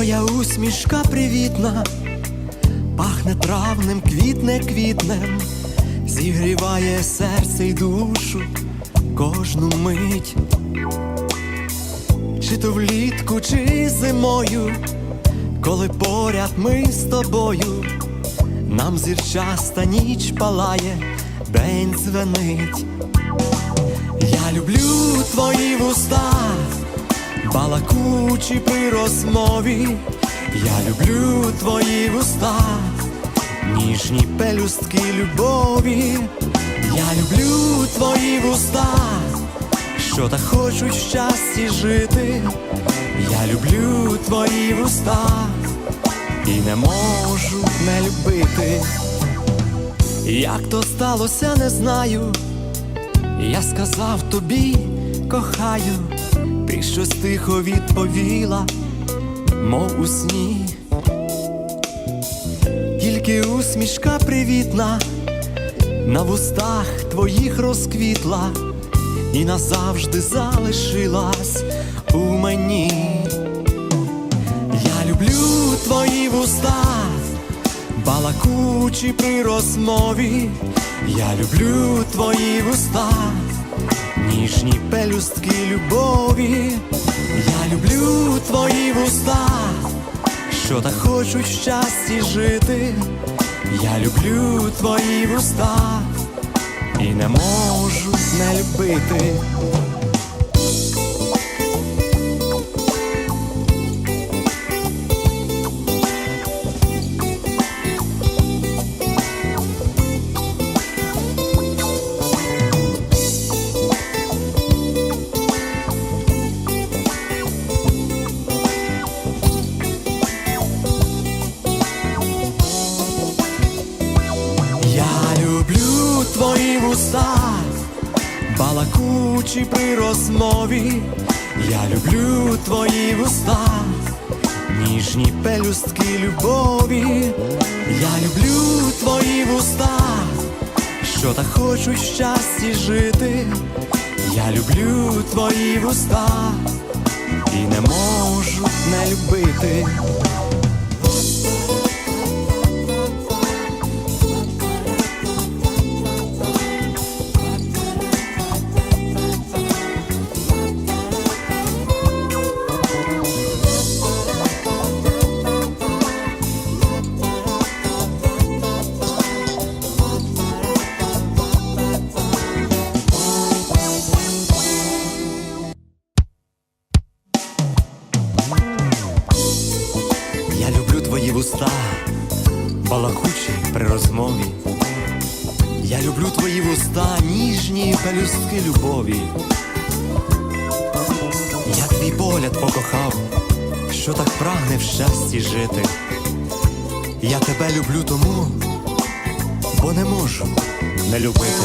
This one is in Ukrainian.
Твоя усмішка привітна, пахне травним, квітне квітнем, зігріває серце й душу кожну мить, чи то влітку, чи зимою, коли поряд ми з тобою, нам зірчаста ніч палає, день звенить. Я люблю твої балакучі при розмові. Я люблю твої вуста, ніжні пелюстки любові. Я люблю твої вуста, що так хочуть в щасті жити. Я люблю твої вуста і не можу не любити. Як то сталося, не знаю. Я сказав тобі, кохаю, ти щось тихо відповіла, мов у сні. Тільки усмішка привітна, на вустах твоїх розквітла і назавжди залишилась у мені. Я люблю твої вуста, балакучі при розмові. Я люблю твої вуста, ніжні пелюстки любові. Я люблю твої вуста, що так хочуть в щасті жити. Я люблю твої вуста і не можу не любити. Я люблю твої вуста, балакучі при розмові. Я люблю твої вуста, ніжні пелюстки любові. Я люблю твої вуста, що так хочуть в щасті жити. Я люблю твої вуста і не можу не любити. Вуста, балакучі при розмові. Я люблю твої вуста, ніжні пелюстки любові. Я твій погляд покохав, що так прагне в щасті жити. Я тебе люблю тому, бо не можу не любити.